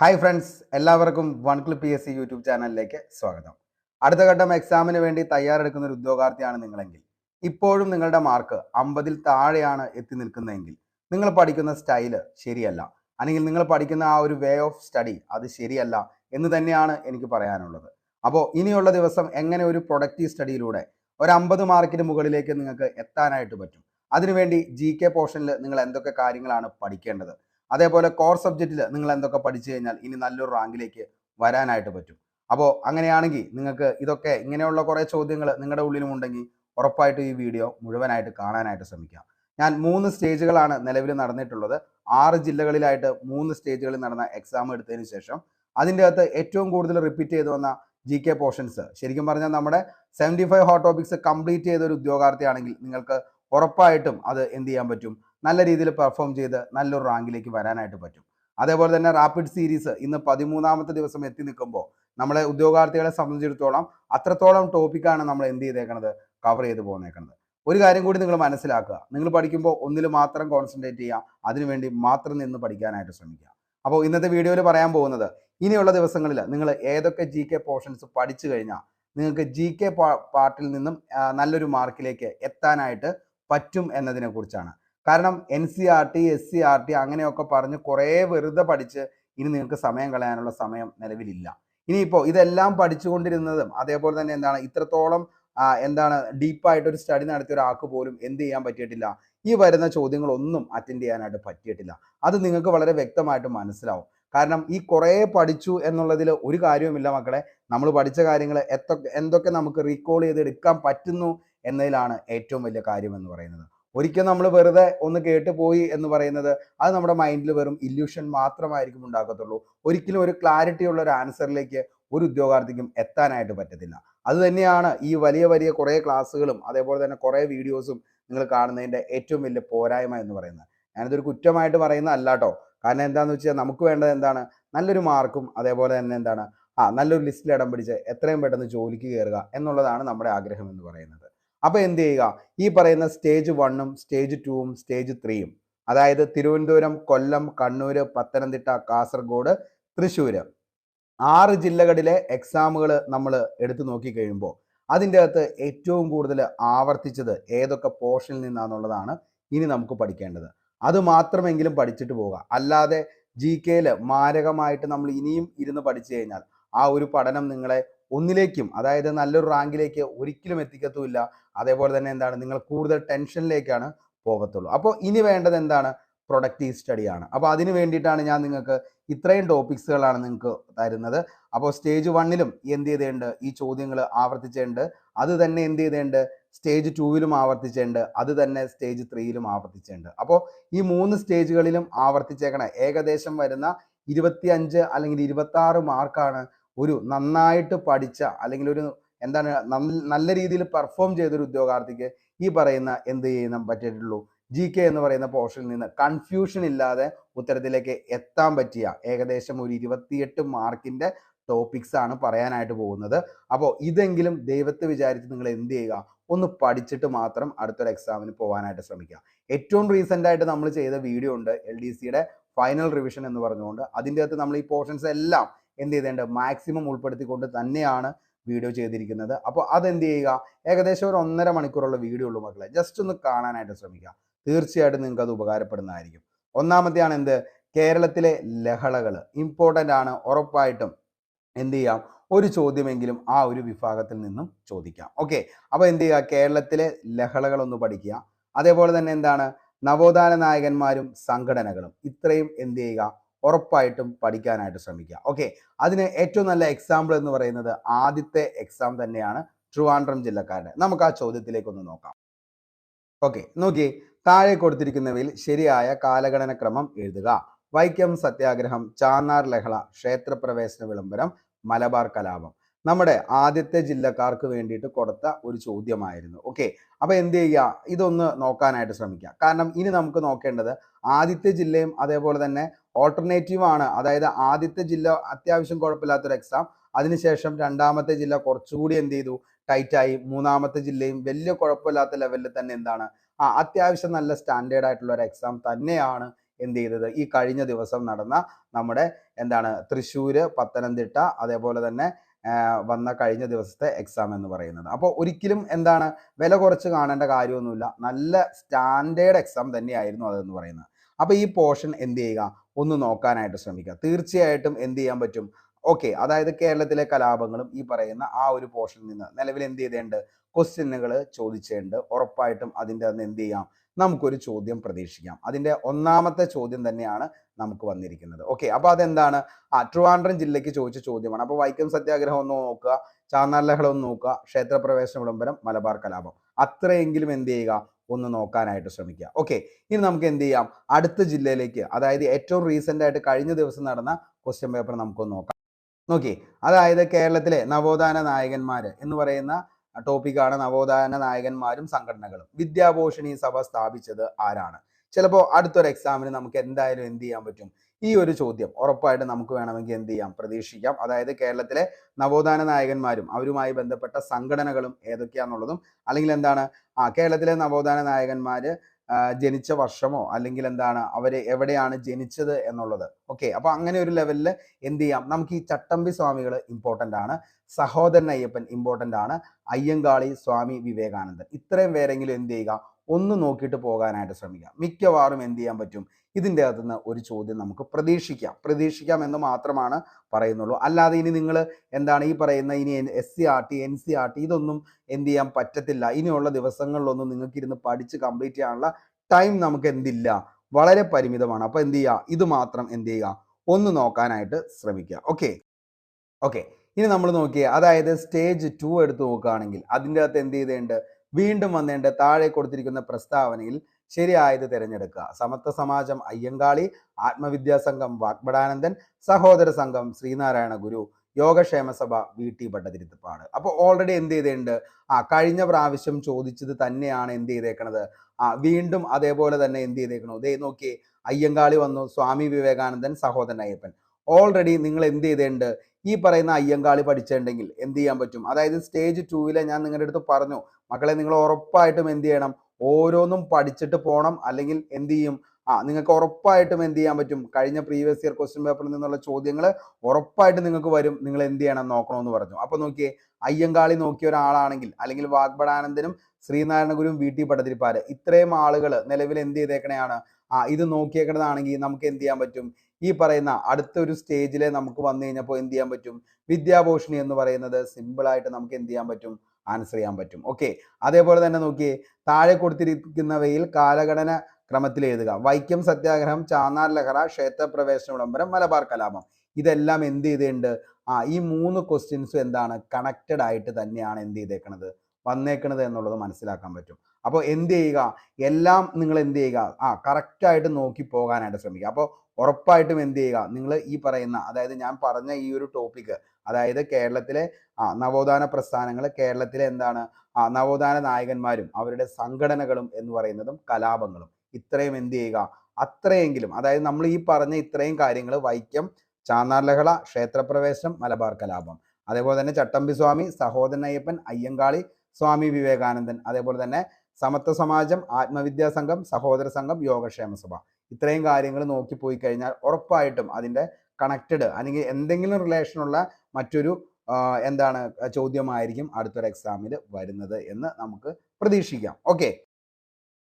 Hi friends എല്ലാവർക്കും one clip P S C YouTube ചാനലിലേക്ക് സ്വാഗതം. അടുത്ത ഘട്ടം എക്സാമിന് വേണ്ടി തയ്യാറെടുക്കുന്ന ഒരു ഉദ്യോഗാർത്ഥിയാണ് നിങ്ങളെങ്കിൽ. ഇപ്പോഴും നിങ്ങളുടെ മാർക്ക് അമ്പതിൽ താഴെയാണ് എത്തി നിൽക്കുന്നതെങ്കിൽ നിങ്ങൾ പഠിക്കുന്ന സ്റ്റൈൽ ശരിയല്ല. അല്ലെങ്കിൽ നിങ്ങൾ പഠിക്കുന്ന ആ ഒരു വേ ഓഫ് സ്റ്റഡി അത് ശരിയല്ല എന്ന് തന്നെയാണ് എനിക്ക് പറയാനുള്ളത്. അപ്പോൾ ഇനിയുള്ള ദിവസം എങ്ങനെ ഒരു പ്രൊഡക്റ്റീവ് സ്റ്റഡിയിലൂടെ ഒരു അമ്പത് മാർക്കിന് മുകളിലേക്ക് നിങ്ങൾക്ക് എത്താനായിട്ട് പറ്റും? അതിനുവേണ്ടി ജി കെ പോർഷനിൽ നിങ്ങൾ എന്തൊക്കെ കാര്യങ്ങളാണ് പഠിക്കേണ്ടത്? അതേപോലെ കോർ സബ്ജക്റ്റിൽ നിങ്ങൾ എന്തൊക്കെ പഠിച്ചു കഴിഞ്ഞാൽ ഇനി നല്ലൊരു റാങ്കിലേക്ക് വരാനായിട്ട് പറ്റും. അപ്പോൾ അങ്ങനെയാണെങ്കിൽ നിങ്ങൾക്ക് ഇതൊക്കെ ഇങ്ങനെയുള്ള കുറേ ചോദ്യങ്ങൾ നിങ്ങളുടെ ഉള്ളിലും ഉണ്ടെങ്കിൽ ഉറപ്പായിട്ട് ഈ വീഡിയോ മുഴുവനായിട്ട് കാണാനായിട്ട് ശ്രമിക്കാം. ഞാൻ മൂന്ന് സ്റ്റേജുകളാണ് നിലവിൽ നടന്നിട്ടുള്ളത്. ആറ് ജില്ലകളിലായിട്ട് മൂന്ന് സ്റ്റേജുകളിൽ നടന്ന എക്സാം എടുത്തതിന് ശേഷം അതിന്റെ അകത്ത് ഏറ്റവും കൂടുതൽ റിപ്പീറ്റ് ചെയ്തു വന്ന ജി കെ പോർഷൻസ് ശരിക്കും പറഞ്ഞാൽ നമ്മുടെ seventy five hot topics complete ചെയ്ത ഒരു ഉദ്യോഗാർത്ഥിയാണെങ്കിൽ നിങ്ങൾക്ക് ഉറപ്പായിട്ടും അത് എന്ത് ചെയ്യാൻ പറ്റും? നല്ല രീതിയിൽ പെർഫോം ചെയ്ത് നല്ലൊരു റാങ്കിലേക്ക് വരാനായിട്ട് പറ്റും. അതേപോലെ തന്നെ റാപ്പിഡ് സീരീസ് ഇന്ന് പതിമൂന്നാമത്തെ ദിവസം എത്തി നിൽക്കുമ്പോൾ നമ്മളെ ഉദ്യോഗാർത്ഥികളെ സംബന്ധിച്ചിടത്തോളം അത്രത്തോളം ടോപ്പിക്കാണ് നമ്മൾ എന്ത് ചെയ്തേക്കണത്? കവർ ചെയ്ത് പോന്നേക്കണത്. ഒരു കാര്യം കൂടി നിങ്ങൾ മനസ്സിലാക്കുക. നിങ്ങൾ പഠിക്കുമ്പോൾ ഒന്നിൽ മാത്രം കോൺസെൻട്രേറ്റ് ചെയ്യുക. അതിനുവേണ്ടി മാത്രം നിന്ന് പഠിക്കാനായിട്ട് ശ്രമിക്കുക. അപ്പോൾ ഇന്നത്തെ വീഡിയോയിൽ പറയാൻ പോകുന്നത് ഇനിയുള്ള ദിവസങ്ങളിൽ നിങ്ങൾ ഏതൊക്കെ ജി കെ പോർഷൻസ് പഠിച്ചു കഴിഞ്ഞാൽ നിങ്ങൾക്ക് ജി കെ പാർട്ടിൽ നിന്നും നല്ലൊരു മാർക്കിലേക്ക് എത്താനായിട്ട് പറ്റും എന്നതിനെ കുറിച്ചാണ് കാരണം N C R T S C R T അങ്ങനെയൊക്കെ പറഞ്ഞ് കുറേ വെറുതെ പഠിച്ച് ഇനി നിങ്ങൾക്ക് സമയം കളയാനുള്ള സമയം നിലവിലില്ല. ഇനിയിപ്പോൾ ഇതെല്ലാം പഠിച്ചുകൊണ്ടിരുന്നതും അതേപോലെ തന്നെ എന്താണ് ഇത്രത്തോളം എന്താണ് ഡീപ്പായിട്ട് ഒരു സ്റ്റഡി നടത്തിയ ഒരാൾക്ക് പോലും എന്ത് ചെയ്യാൻ പറ്റിയിട്ടില്ല. ഈ വരുന്ന ചോദ്യങ്ങളൊന്നും അറ്റൻഡ് ചെയ്യാനായിട്ട് പറ്റിയിട്ടില്ല. അത് നിങ്ങൾക്ക് വളരെ വ്യക്തമായിട്ട് മനസ്സിലാവും. കാരണം ഈ കുറേ പഠിച്ചു എന്നുള്ളതിൽ ഒരു കാര്യവുമില്ല മക്കളെ. നമ്മൾ പഠിച്ച കാര്യങ്ങൾ എത്തൊക്കെ എന്തൊക്കെ നമുക്ക് റീകോൾ ചെയ്ത് എടുക്കാൻ പറ്റുന്നു എന്നതിലാണ് ഏറ്റവും വലിയ കാര്യം എന്ന് പറയുന്നത്. ഒരിക്കൽ നമ്മൾ വെറുതെ ഒന്ന് കേട്ട് പോയി എന്ന് പറയുന്നത് അത് നമ്മുടെ മൈൻഡിൽ വെറും ഇല്യൂഷൻ മാത്രമായിരിക്കും ഉണ്ടാക്കത്തുള്ളൂ. ഒരിക്കലും ഒരു ക്ലാരിറ്റി ഉള്ള ഒരു ആൻസറിലേക്ക് ഒരു ഉദ്യോഗാർത്ഥിക്കും എത്താനായിട്ട് പറ്റത്തില്ല. അത് തന്നെയാണ് ഈ വലിയ വലിയ കുറേ ക്ലാസ്സുകളും അതേപോലെ തന്നെ കുറേ വീഡിയോസും നിങ്ങൾ കാണുന്നതിന്റെ ഏറ്റവും വലിയ പോരായ്മ എന്ന് പറയുന്നത്. ഞാനിതൊരു കുറ്റമായിട്ട് പറയുന്ന അല്ലാട്ടോ കാരണം എന്താണെന്ന് വെച്ചാൽ നമുക്ക് വേണ്ടത് എന്താണ്? നല്ലൊരു മാർക്കും അതേപോലെ തന്നെ എന്താണ്? ആ നല്ലൊരു ലിസ്റ്റിൽ ഇടം പിടിച്ച് എത്രയും പെട്ടെന്ന് ജോലിക്ക് കയറുക എന്നുള്ളതാണ് നമ്മുടെ ആഗ്രഹം എന്ന് പറയുന്നത്. അപ്പോൾ എന്ത് ചെയ്യുക? ഈ പറയുന്ന സ്റ്റേജ് വണ്ണും സ്റ്റേജ് ടൂവും സ്റ്റേജ് ത്രീയും അതായത് തിരുവനന്തപുരം കൊല്ലം കണ്ണൂർ പത്തനംതിട്ട കാസർഗോഡ് തൃശ്ശൂർ ആറ് ജില്ലകളിലെ എക്സാമുകൾ നമ്മൾ എടുത്തു നോക്കി കഴിയുമ്പോൾ അതിന്റെ അകത്ത് ഏറ്റവും കൂടുതൽ ആവർത്തിച്ചത് ഏതൊക്കെ പോർഷനിൽ നിന്നാണെന്നുള്ളതാണ് ഇനി നമുക്ക് പഠിക്കേണ്ടത്. അത് മാത്രമെങ്കിലും പഠിച്ചിട്ട് പോവുക. അല്ലാതെ ജി കെയിൽ മാരകമായിട്ട് നമ്മൾ ഇനിയും ഇരുന്ന് പഠിച്ചു കഴിഞ്ഞാൽ ആ ഒരു പഠനം നിങ്ങളെ ഒന്നിലേക്കും അതായത് നല്ലൊരു റാങ്കിലേക്ക് ഒരിക്കലും എത്തിക്കത്തുമില്ല. അതേപോലെ തന്നെ എന്താണ്? നിങ്ങൾ കൂടുതൽ ടെൻഷനിലേക്കാണ് പോകത്തുള്ളൂ. അപ്പോൾ ഇനി വേണ്ടത് എന്താണ്? പ്രൊഡക്റ്റീവ് സ്റ്റഡിയാണ് അപ്പോൾ അതിന് വേണ്ടിയിട്ടാണ് ഞാൻ നിങ്ങൾക്ക് ഇത്രയും ടോപ്പിക്സുകളാണ് നിങ്ങൾക്ക് തരുന്നത്. അപ്പോൾ സ്റ്റേജ് വണ്ണിലും എന്ത് ചെയ്തേണ്ട ഈ ചോദ്യങ്ങൾ ആവർത്തിച്ചേണ്ട് അത് തന്നെ എന്ത് ചെയ്തേണ്ട സ്റ്റേജ് ടൂവിലും ആവർത്തിച്ചേണ്ട് അത് തന്നെ സ്റ്റേജ് ത്രീയിലും ആവർത്തിച്ചേണ്ട് അപ്പോൾ ഈ മൂന്ന് സ്റ്റേജുകളിലും ആവർത്തിച്ചേക്കണ. ഏകദേശം വരുന്ന ഇരുപത്തി അഞ്ച് അല്ലെങ്കിൽ ഇരുപത്തി മാർക്കാണ് ഒരു നന്നായിട്ട് പഠിച്ച അല്ലെങ്കിൽ ഒരു എന്താണ് നല്ല രീതിയിൽ പെർഫോം ചെയ്തൊരു ഉദ്യോഗാർത്ഥിക്ക് ഈ പറയുന്ന എന്ത് ചെയ്യാൻ പറ്റിയിട്ടുള്ളൂ? ജി കെ എന്ന് പറയുന്ന പോർഷനിൽ നിന്ന് കൺഫ്യൂഷൻ ഇല്ലാതെ ഉത്തരത്തിലേക്ക് എത്താൻ പറ്റിയ ഏകദേശം ഒരു ഇരുപത്തിയെട്ട് മാർക്കിന്റെ ടോപ്പിക്സ് ആണ് പറയാനായിട്ട് പോകുന്നത്. അപ്പോൾ ഇതെങ്കിലും ദൈവത്തെ വിചാരിച്ച് നിങ്ങൾ എന്ത് ചെയ്യുക? ഒന്ന് പഠിച്ചിട്ട് മാത്രം അടുത്തൊരു എക്സാമിന് പോകാനായിട്ട് ശ്രമിക്കുക. ഏറ്റവും റീസെന്റ് ആയിട്ട് നമ്മൾ ചെയ്ത വീഡിയോ ഉണ്ട് എൽ ഡി സിയുടെ ഫൈനൽ റിവിഷൻ എന്ന് പറഞ്ഞുകൊണ്ട്. അതിന്റെ അകത്ത് നമ്മൾ ഈ പോർഷൻസ് എല്ലാം എന്ത് ചെയ്തേണ്ടത്? മാക്സിമം ഉൾപ്പെടുത്തിക്കൊണ്ട് തന്നെയാണ് വീഡിയോ ചെയ്തിരിക്കുന്നത്. അപ്പോൾ അതെന്ത് ചെയ്യുക? ഏകദേശം ഒരു ഒന്നര മണിക്കൂറുള്ള വീഡിയോ ഉള്ളൂ മക്കളെ. ജസ്റ്റ് ഒന്ന് കാണാനായിട്ട് ശ്രമിക്കുക. തീർച്ചയായിട്ടും നിങ്ങൾക്ക് അത് ഉപകാരപ്പെടുന്നതായിരിക്കും. ഒന്നാമത്തെയാണ് എന്ത്? കേരളത്തിലെ ലഹളകൾ. ഇമ്പോർട്ടന്റ് ആണ്. ഉറപ്പായിട്ടും എന്ത് ചെയ്യാം? ഒരു ചോദ്യമെങ്കിലും ആ ഒരു വിഭാഗത്തിൽ നിന്നും ചോദിക്കാം. ഓക്കെ അപ്പോൾ എന്ത് ചെയ്യുക? കേരളത്തിലെ ലഹളകൾ ഒന്ന് പഠിക്കുക. അതേപോലെ തന്നെ എന്താണ്? നവോത്ഥാന നായകന്മാരും സംഘടനകളും. ഇത്രയും എന്ത് ചെയ്യുക? ഉറപ്പായിട്ടും പഠിക്കാനായിട്ട് ശ്രമിക്കുക. ഓക്കെ അതിന് ഏറ്റവും നല്ല എക്സാമ്പിൾ എന്ന് പറയുന്നത് ആദ്യത്തെ എക്സാം തന്നെയാണ് ട്രിവാൻഡ്രം ജില്ലക്കാരുടെ. നമുക്ക് ആ ചോദ്യത്തിലേക്ക് ഒന്ന് നോക്കാം. ഓക്കെ നോക്കി താഴെ കൊടുത്തിരിക്കുന്നവയിൽ ശരിയായ കാലഗണന ക്രമം എഴുതുക. വൈക്കം സത്യാഗ്രഹം ചാന്നാർ ലഹള ക്ഷേത്രപ്രവേശന വിളംബരം മലബാർ കലാപം. നമ്മുടെ ആദ്യത്തെ ജില്ലക്കാർക്ക് വേണ്ടിയിട്ട് കൊടുത്ത ഒരു ചോദ്യമായിരുന്നു. ഓക്കെ അപ്പൊ എന്ത് ചെയ്യുക? ഇതൊന്ന് നോക്കാനായിട്ട് ശ്രമിക്കുക. കാരണം ഇനി നമുക്ക് നോക്കേണ്ടത് ആദ്യത്തെ ജില്ലയും അതേപോലെ തന്നെ ഓൾട്ടർനേറ്റീവ് ആണ്. അതായത് ആദ്യത്തെ ജില്ല അത്യാവശ്യം കുഴപ്പമില്ലാത്തൊരു എക്സാം അതിനുശേഷം രണ്ടാമത്തെ ജില്ല കുറച്ചുകൂടി എന്ത് ചെയ്തു? ടൈറ്റായി മൂന്നാമത്തെ ജില്ലയും വലിയ കുഴപ്പമില്ലാത്ത ലെവലിൽ തന്നെ എന്താണ്? ആ അത്യാവശ്യം നല്ല സ്റ്റാൻഡേർഡ് ആയിട്ടുള്ള ഒരു എക്സാം തന്നെയാണ് എന്ത് ചെയ്തത്. ഈ കഴിഞ്ഞ ദിവസം നടന്ന നമ്മുടെ എന്താണ് തൃശ്ശൂര് പത്തനംതിട്ട അതേപോലെ തന്നെ വന്ന കഴിഞ്ഞ ദിവസത്തെ എക്സാം എന്ന് പറയുന്നത്. അപ്പോൾ ഒരിക്കലും എന്താണ് വില കുറച്ച് കാണേണ്ട കാര്യമൊന്നുമില്ല. നല്ല സ്റ്റാൻഡേർഡ് എക്സാം തന്നെയായിരുന്നു അതെന്ന് പറയുന്നത്. അപ്പോൾ ഈ പോർഷൻ എന്ത് ചെയ്യുക? ഒന്ന് നോക്കാനായിട്ട് ശ്രമിക്കുക. തീർച്ചയായിട്ടും എന്ത് ചെയ്യാൻ പറ്റും? ഓക്കെ അതായത് കേരളത്തിലെ കലാപങ്ങളും ഈ പറയുന്ന ആ ഒരു പോർഷനിൽ നിന്ന് നിലവിൽ എന്ത് ചെയ്തേണ്ട ക്വസ്റ്റ്യനുകൾ ചോദിച്ചേണ്ട് ഉറപ്പായിട്ടും അതിന്റെ അന്ന് എന്ത് ചെയ്യാം? നമുക്കൊരു ചോദ്യം പ്രതീക്ഷിക്കാം. അതിന്റെ ഒന്നാമത്തെ ചോദ്യം തന്നെയാണ് നമുക്ക് വന്നിരിക്കുന്നത്. ഓക്കെ അപ്പോൾ അതെന്താണ്? ആ ട്രിവാൻഡ്രം ജില്ലയ്ക്ക് ചോദിച്ച ചോദ്യമാണ്. അപ്പോൾ വൈക്കം സത്യാഗ്രഹം ഒന്ന് നോക്കുക ചാന്നാർ ഒന്ന് നോക്കുക ക്ഷേത്രപ്രവേശന വിളംബരം മലബാർ കലാപം. അത്രയെങ്കിലും എന്ത് ചെയ്യുക? ഒന്ന് നോക്കാനായിട്ട് ശ്രമിക്കുക. ഓക്കെ ഇനി നമുക്ക് എന്ത് ചെയ്യാം? അടുത്ത ജില്ലയിലേക്ക് അതായത് ഏറ്റവും റീസെന്റ് ആയിട്ട് കഴിഞ്ഞ ദിവസം നടന്ന ക്വസ്റ്റ്യൻ പേപ്പർ നമുക്കൊന്ന് നോക്കാം. നോക്കി അതായത് കേരളത്തിലെ നവോത്ഥാന നായകന്മാർ എന്ന് പറയുന്ന ടോപ്പിക്കാണ് നവോത്ഥാന നായകന്മാരും സംഘടനകളും. വിദ്യാഭൂഷണി സഭ സ്ഥാപിച്ചത് ആരാണ്? ചിലപ്പോൾ അടുത്തൊരു എക്സാമിന് നമുക്ക് എന്തായാലും എന്ത് ചെയ്യാൻ പറ്റും? ഈ ഒരു ചോദ്യം ഉറപ്പായിട്ട് നമുക്ക് വേണമെങ്കിൽ എന്ത് ചെയ്യാം? പ്രതീക്ഷിക്കാം. അതായത് കേരളത്തിലെ നവോത്ഥാന നായകന്മാരും അവരുമായി ബന്ധപ്പെട്ട സംഘടനകളും ഏതൊക്കെയാണെന്നുള്ളതും അല്ലെങ്കിൽ എന്താണ്? ആ കേരളത്തിലെ നവോത്ഥാന നായകന്മാര് ജനിച്ച വർഷമോ അല്ലെങ്കിൽ എന്താണ്? അവർ എവിടെയാണ് ജനിച്ചത് എന്നുള്ളത്. ഓക്കെ അപ്പൊ അങ്ങനെ ഒരു ലെവലിൽ എന്ത് ചെയ്യാം? നമുക്ക് ഈ ചട്ടമ്പി സ്വാമികൾ ഇമ്പോർട്ടന്റ് ആണ്. സഹോദരൻ അയ്യപ്പൻ ഇമ്പോർട്ടന്റ് ആണ്. അയ്യങ്കാളി സ്വാമി വിവേകാനന്ദൻ. ഇത്രയും പേരെങ്കിലും എന്ത് ചെയ്യുക? ഒന്ന് നോക്കിയിട്ട് പോകാനായിട്ട് ശ്രമിക്കാം. മിക്കവാറും എന്ത് ചെയ്യാൻ പറ്റും? ഇതിന്റെ അകത്തുനിന്ന് ഒരു ചോദ്യം നമുക്ക് പ്രതീക്ഷിക്കാം. പ്രതീക്ഷിക്കാം എന്ന് മാത്രമാണ് പറയുന്നുള്ളൂ. അല്ലാതെ ഇനി നിങ്ങൾ എന്താണ് ഈ പറയുന്ന ഇനി S C R T N C R T ഇതൊന്നും എന്ത് ചെയ്യാൻ പറ്റത്തില്ല. ഇനിയുള്ള ദിവസങ്ങളിലൊന്നും നിങ്ങൾക്ക് ഇരുന്ന് പഠിച്ച് കംപ്ലീറ്റ് ചെയ്യാനുള്ള ടൈം നമുക്ക് എന്തില്ല? വളരെ പരിമിതമാണ്. അപ്പോൾ എന്ത് ചെയ്യുക? ഇത് മാത്രം എന്ത് ചെയ്യുക? ഒന്ന് നോക്കാനായിട്ട് ശ്രമിക്കുക. ഓക്കെ ഓക്കെ ഇനി നമ്മൾ നോക്കിയേ. അതായത് സ്റ്റേജ് ടു എടുത്ത് നോക്കുകയാണെങ്കിൽ അതിന്റെ അകത്ത് എന്ത് ചെയ്തേണ്ട? വീണ്ടും വന്നേണ്ട താഴെ കൊടുത്തിരിക്കുന്ന പ്രസ്താവനയിൽ ശരിയായത് തിരഞ്ഞെടുക്കുക. സമത്വ സമാജം അയ്യങ്കാളി ആത്മവിദ്യാസംഘം വാഗ്ബടാനന്ദൻ സഹോദര സംഘം ശ്രീനാരായണ ഗുരു യോഗക്ഷേമ സഭ വി ടി ഭട്ടതിരുത്തപ്പാട് അപ്പോൾ ഓൾറെഡി എന്ത് ചെയ്തിട്ടുണ്ട്? ആ കഴിഞ്ഞ പ്രാവശ്യം ചോദിച്ചത് തന്നെയാണ് എന്ത് ചെയ്തേക്കണത്? ആ വീണ്ടും അതേപോലെ തന്നെ എന്ത് ചെയ്തേക്കണോ? ദേ നോക്കിയേ അയ്യങ്കാളി വന്നു സ്വാമി വിവേകാനന്ദൻ സഹോദരൻ അയ്യപ്പൻ. ഓൾറെഡി നിങ്ങൾ എന്ത് ചെയ്തിട്ടുണ്ട്? ഈ പറയുന്ന അയ്യങ്കാളി പഠിച്ചിട്ടുണ്ടെങ്കിൽ എന്ത് ചെയ്യാൻ പറ്റും? അതായത് സ്റ്റേജ് ടൂവിലെ ഞാൻ നിങ്ങളുടെ അടുത്ത് പറഞ്ഞു മക്കളെ നിങ്ങൾ ഉറപ്പായിട്ടും എന്ത് ചെയ്യണം? ഓരോന്നും പഠിച്ചിട്ട് പോകണം അല്ലെങ്കിൽ എന്ത് ചെയ്യും? ആ നിങ്ങൾക്ക് ഉറപ്പായിട്ടും എന്ത് ചെയ്യാൻ പറ്റും? കഴിഞ്ഞ പ്രീവിയസ് ഇയർ ക്വസ്റ്റ്യൻ പേപ്പറിൽ നിന്നുള്ള ചോദ്യങ്ങൾ ഉറപ്പായിട്ട് നിങ്ങൾക്ക് വരും. നിങ്ങൾ എന്ത് ചെയ്യണം നോക്കണമെന്ന് പറഞ്ഞു. അപ്പൊ നോക്കിയേ അയ്യങ്കാളി നോക്കിയ ഒരാളാണെങ്കിൽ അല്ലെങ്കിൽ വാഗ്ബടാനന്ദനും ശ്രീനാരായണ ഗുരുവും വി ടി പട്ടതിരിപ്പാട് ഇത്രയും ആളുകൾ നിലവിൽ എന്ത് ചെയ്തേക്കണെയാണ്? ആ ഇത് നോക്കിയേക്കണതാണെങ്കിൽ നമുക്ക് എന്ത് ചെയ്യാൻ പറ്റും? ഈ പറയുന്ന അടുത്ത ഒരു നമുക്ക് വന്നു കഴിഞ്ഞപ്പോൾ എന്ത് ചെയ്യാൻ പറ്റും? വിദ്യാഭൂഷണി എന്ന് പറയുന്നത് സിമ്പിളായിട്ട് നമുക്ക് എന്ത് ചെയ്യാൻ പറ്റും? ആൻസർ ചെയ്യാൻ പറ്റും. ഓക്കെ അതേപോലെ തന്നെ നോക്കിയേ താഴെ കൊടുത്തിരിക്കുന്നവയിൽ കാലഘടന ക്രമത്തിൽ എഴുതുക. വൈക്കം സത്യാഗ്രഹം ചാന്നാർ ലഹറ ക്ഷേത്രപ്രവേശന വിളംബരം മലബാർ കലാപം. ഇതെല്ലാം എന്ത് ചെയ്തിട്ടുണ്ട്? ആ ഈ മൂന്ന് ക്വസ്റ്റ്യൻസും എന്താണ്? കണക്റ്റഡ് ആയിട്ട് തന്നെയാണ് എന്ത് ചെയ്തേക്കണത്? വന്നേക്കണത് എന്നുള്ളത് മനസ്സിലാക്കാൻ പറ്റും. അപ്പോൾ എന്ത് ചെയ്യുക? എല്ലാം നിങ്ങൾ എന്ത് ചെയ്യുക? ആ കറക്റ്റായിട്ട് നോക്കി പോകാനായിട്ട് ശ്രമിക്കുക. അപ്പോൾ ഉറപ്പായിട്ടും എന്ത് ചെയ്യുക? നിങ്ങൾ ഈ പറയുന്ന അതായത് ഞാൻ പറഞ്ഞ ഈ ഒരു ടോപ്പിക്ക് അതായത് കേരളത്തിലെ ആ നവോത്ഥാന പ്രസ്ഥാനങ്ങൾ കേരളത്തിലെ എന്താണ്? ആ നവോത്ഥാന നായകന്മാരും അവരുടെ സംഘടനകളും എന്ന് പറയുന്നതും കലാപങ്ങളും. ഇത്രയും എന്ത് ചെയ്യുക? അത്രയെങ്കിലും അതായത് നമ്മൾ ഈ പറഞ്ഞ ഇത്രയും കാര്യങ്ങൾ വൈക്കം ചാന്നാർ ക്ഷേത്രപ്രവേശം മലബാർ കലാപം. അതേപോലെ തന്നെ ചട്ടമ്പി സ്വാമി സഹോദരൻ അയ്യപ്പൻ അയ്യങ്കാളി സ്വാമി വിവേകാനന്ദൻ. അതേപോലെ തന്നെ സമത്വ സമാജം ആത്മവിദ്യാ സംഘം സഹോദര സംഘം യോഗക്ഷേമ സഭ ഇത്രയും കാര്യങ്ങൾ നോക്കി പോയി കഴിഞ്ഞാൽ ഉറപ്പായിട്ടും അതിന്റെ കണക്റ്റഡ് അല്ലെങ്കിൽ എന്തെങ്കിലും റിലേഷനുള്ള മറ്റൊരു എന്താണ് ചോദ്യമായിരിക്കും അടുത്തൊരു എക്സാമിൽ വരുന്നത് എന്ന് നമുക്ക് പ്രതീക്ഷിക്കാം. ഓക്കെ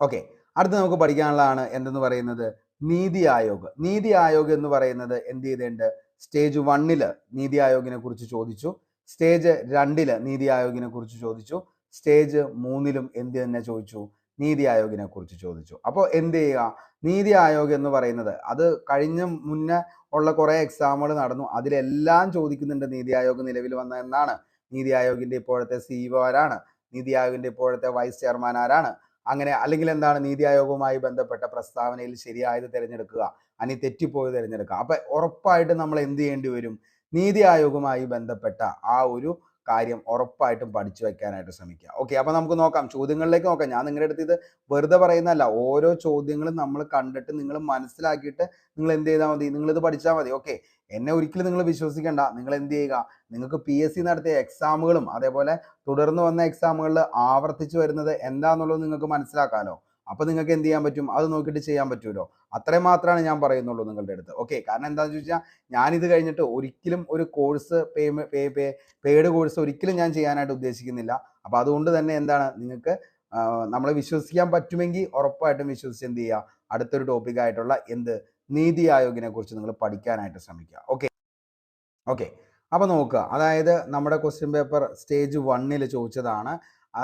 ഓക്കെ അടുത്ത് നമുക്ക് പഠിക്കാനുള്ളതാണ് എന്തെന്ന് പറയുന്നത്? നീതി ആയോഗ്. നീതി ആയോഗ് എന്ന് പറയുന്നത് എന്ത് ചെയ്തിട്ടുണ്ട്? സ്റ്റേജ് വണ്ണിൽ നീതി ആയോഗിനെ കുറിച്ച് ചോദിച്ചു. സ്റ്റേജ് രണ്ടിൽ നീതി ആയോഗിനെ കുറിച്ച് ചോദിച്ചു. സ്റ്റേജ് മൂന്നിലും എന്ത് തന്നെ ചോദിച്ചു? നീതി ആയോഗിനെ കുറിച്ച് ചോദിച്ചു. അപ്പോൾ എന്ത് ചെയ്യുക? നീതി ആയോഗ് എന്ന് പറയുന്നത് അത് കഴിഞ്ഞ മുന്നേ ഉള്ള കുറേ എക്സാമുകൾ നടന്നു. അതിലെല്ലാം ചോദിക്കുന്നുണ്ട് നീതി ആയോഗ് നിലവിൽ വന്ന എന്നാണ്. നീതി ആയോഗിന്റെ ഇപ്പോഴത്തെ സിഇഒ ആരാണ്? നീതി ആയോഗിന്റെ ഇപ്പോഴത്തെ വൈസ് ചെയർമാൻ ആരാണ്? അങ്ങനെ അല്ലെങ്കിൽ എന്താണ് നീതി ആയോഗവുമായി ബന്ധപ്പെട്ട പ്രസ്താവനയിൽ ശരിയായത് തിരഞ്ഞെടുക്കുക. അനി തെറ്റിപ്പോയത് തിരഞ്ഞെടുക്കുക. അപ്പൊ ഉറപ്പായിട്ട് നമ്മൾ എന്ത് ചെയ്യേണ്ടി വരും? നീതി ആയോഗവുമായി ബന്ധപ്പെട്ട ആ ഒരു കാര്യം ഉറപ്പായിട്ടും പഠിച്ചു വെക്കാനായിട്ട് ശ്രമിക്കുക. ഓക്കെ അപ്പൊ നമുക്ക് നോക്കാം. ചോദ്യങ്ങളിലേക്ക് നോക്കാം. ഞാൻ നിങ്ങളുടെ അടുത്ത് ഇത് വെറുതെ പറയുന്നതല്ല. ഓരോ ചോദ്യങ്ങളും നമ്മൾ കണ്ടിട്ട് നിങ്ങൾ മനസ്സിലാക്കിയിട്ട് നിങ്ങൾ എന്ത് ചെയ്താൽ മതി? നിങ്ങൾ ഇത് പഠിച്ചാൽ മതി. ഓക്കെ എന്നെ ഒരിക്കലും നിങ്ങൾ വിശ്വസിക്കേണ്ട. നിങ്ങൾ എന്ത് ചെയ്യുക? നിങ്ങൾക്ക് പി എസ് സി നടത്തിയ എക്സാമുകളും അതേപോലെ തുടർന്ന് വന്ന എക്സാമുകളിൽ ആവർത്തിച്ചു വരുന്നത് എന്താന്നുള്ളത് നിങ്ങൾക്ക് മനസ്സിലാക്കാമല്ലോ അപ്പോൾ നിങ്ങൾക്ക് എന്ത് ചെയ്യാൻ പറ്റും? അത് നോക്കിയിട്ട് ചെയ്യാൻ പറ്റുമല്ലോ അത്രേ മാത്രമാണ് ഞാൻ പറയുന്നുള്ളൂ നിങ്ങളുടെ അടുത്ത്. ഓക്കെ കാരണം എന്താണെന്ന് ചോദിച്ചാൽ ഞാനിത് കഴിഞ്ഞിട്ട് ഒരിക്കലും ഒരു course pay pay paid course ഒരിക്കലും ഞാൻ ചെയ്യാനായിട്ട് ഉദ്ദേശിക്കുന്നില്ല. അപ്പോൾ അതുകൊണ്ട് തന്നെ എന്താണ്? നിങ്ങൾക്ക് നമ്മളെ വിശ്വസിക്കാൻ പറ്റുമെങ്കിൽ ഉറപ്പായിട്ടും വിശ്വസിച്ച് എന്ത് ചെയ്യുക? അടുത്തൊരു ടോപ്പിക് ആയിട്ടുള്ള എന്ത്? നീതി ആയോഗിനെ കുറിച്ച് നിങ്ങൾ പഠിക്കാനായിട്ട് ശ്രമിക്കുക. ഓക്കെ ഓക്കെ അപ്പോൾ നോക്കുക. അതായത് നമ്മുടെ ക്വസ്റ്റ്യൻ പേപ്പർ സ്റ്റേജ് വണ്ണിൽ ചോദിച്ചതാണ്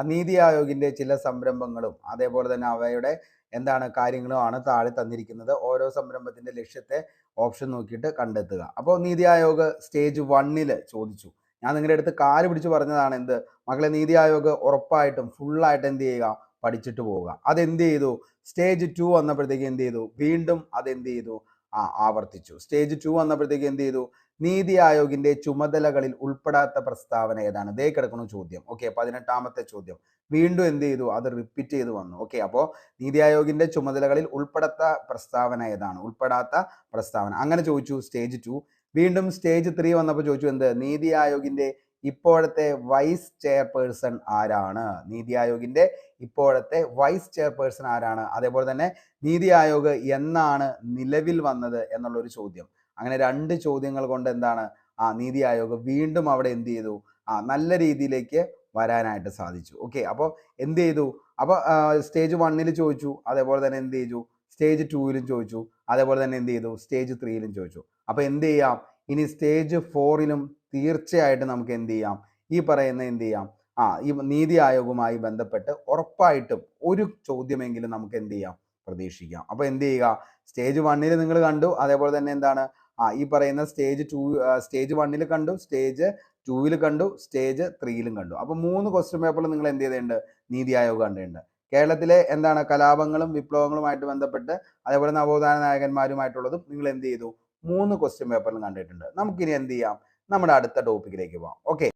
നീതി ആയോഗിന്റെ ചില സംരംഭങ്ങളും അതേപോലെ തന്നെ അവയുടെ എന്താണ് കാര്യങ്ങളും ആണ് താഴെ തന്നിരിക്കുന്നത്. ഓരോ സംരംഭത്തിന്റെ ലക്ഷ്യത്തെ ഓപ്ഷൻ നോക്കിയിട്ട് കണ്ടെത്തുക. അപ്പോൾ നീതി ആയോഗ് സ്റ്റേജ് വണ്ണിൽ ചോദിച്ചു. ഞാൻ നിങ്ങളുടെ അടുത്ത് കാൽ പിടിച്ച് പറഞ്ഞതാണ് എന്ത്? മക്കളെ നീതി ആയോഗ് ഉറപ്പായിട്ടും ഫുള്ളായിട്ട് എന്ത് ചെയ്യുക? പഠിച്ചിട്ട് പോവുക. അതെന്ത് ചെയ്തു? സ്റ്റേജ് ടു വന്നപ്പോഴത്തേക്ക് എന്ത് ചെയ്തു? വീണ്ടും അതെന്ത് ചെയ്തു? ആ ആവർത്തിച്ചു. സ്റ്റേജ് ടു വന്നപ്പോഴത്തേക്ക് എന്ത് ചെയ്തു? നീതി ആയോഗിന്റെ ചുമതലകളിൽ ഉൾപ്പെടാത്ത പ്രസ്താവന ഏതാണ്? ദേ കിടക്കുന്നു ചോദ്യം. ഓക്കെ പതിനെട്ടാമത്തെ ചോദ്യം. വീണ്ടും എന്ത് ചെയ്തു? അത് റിപ്പീറ്റ് ചെയ്തു വന്നു. ഓക്കെ അപ്പോ നീതി ആയോഗിന്റെ ചുമതലകളിൽ ഉൾപ്പെടാത്ത പ്രസ്താവന ഏതാണ്? ഉൾപ്പെടാത്ത പ്രസ്താവന. അങ്ങനെ ചോദിച്ചു സ്റ്റേജ് ടു വീണ്ടും സ്റ്റേജ് ത്രീ വന്നപ്പോൾ ചോദിച്ചു എന്ത്? നീതി ആയോഗിന്റെ ഇപ്പോഴത്തെ വൈസ് ചെയർപേഴ്സൺ ആരാണ്? നീതി ആയോഗിന്റെ ഇപ്പോഴത്തെ വൈസ് ചെയർപേഴ്സൺ ആരാണ്? അതേപോലെ തന്നെ നീതി ആയോഗ് എന്നാണ് നിലവിൽ വന്നത് എന്നുള്ള ഒരു ചോദ്യം. അങ്ങനെ രണ്ട് ചോദ്യങ്ങൾ കൊണ്ട് എന്താണ്? ആ നീതി ആയോഗ് വീണ്ടും അവിടെ എന്ത് ചെയ്തു? ആ നല്ല രീതിയിലേക്ക് വരാനായിട്ട് സാധിച്ചു. ഓക്കെ അപ്പോൾ എന്ത് ചെയ്തു? അപ്പോൾ സ്റ്റേജ് വണ്ണിൽ ചോദിച്ചു അതേപോലെ തന്നെ എന്ത് ചെയ്തു? സ്റ്റേജ് ടൂവിലും ചോദിച്ചു അതേപോലെ തന്നെ എന്ത് ചെയ്തു? സ്റ്റേജ് ത്രീയിലും ചോദിച്ചു. അപ്പോൾ എന്ത് ചെയ്യാം? ഇനി സ്റ്റേജ് ഫോറിലും തീർച്ചയായിട്ടും നമുക്ക് എന്ത് ചെയ്യാം? ഈ പറയുന്ന എന്ത് ചെയ്യാം? ആ ഈ നീതി ആയോഗുമായി ബന്ധപ്പെട്ട് ഉറപ്പായിട്ടും ഒരു ചോദ്യമെങ്കിലും നമുക്ക് എന്ത് ചെയ്യാം? പ്രതീക്ഷിക്കാം. അപ്പോൾ എന്ത് ചെയ്യുക? സ്റ്റേജ് വണ്ണിൽ നിങ്ങൾ കണ്ടു അതേപോലെ തന്നെ എന്താണ്? ആ ഈ പറയുന്ന സ്റ്റേജ് ടു സ്റ്റേജ് വണ്ണിൽ കണ്ടു സ്റ്റേജ് ടൂവിൽ കണ്ടു സ്റ്റേജ് ത്രീയിലും കണ്ടു. അപ്പോൾ മൂന്ന് ക്വസ്റ്റ്യൻ പേപ്പറിൽ നിങ്ങൾ എന്ത് ചെയ്തിട്ടുണ്ട്? നീതി ആയോഗ് കണ്ടിട്ടുണ്ട്. കേരളത്തിലെ എന്താണ് കലാപങ്ങളും വിപ്ലവങ്ങളുമായിട്ട് ബന്ധപ്പെട്ട് അതേപോലെ നവോത്ഥാന നായകന്മാരുമായിട്ടുള്ളതും നിങ്ങൾ എന്ത് ചെയ്തു? മൂന്ന് ക്വസ്റ്റ്യൻ പേപ്പറിലും കണ്ടിട്ടുണ്ട്. നമുക്കിനി എന്ത് ചെയ്യാം? നമ്മുടെ അടുത്ത ടോപ്പിക്കിലേക്ക് പോവാം. ഓക്കെ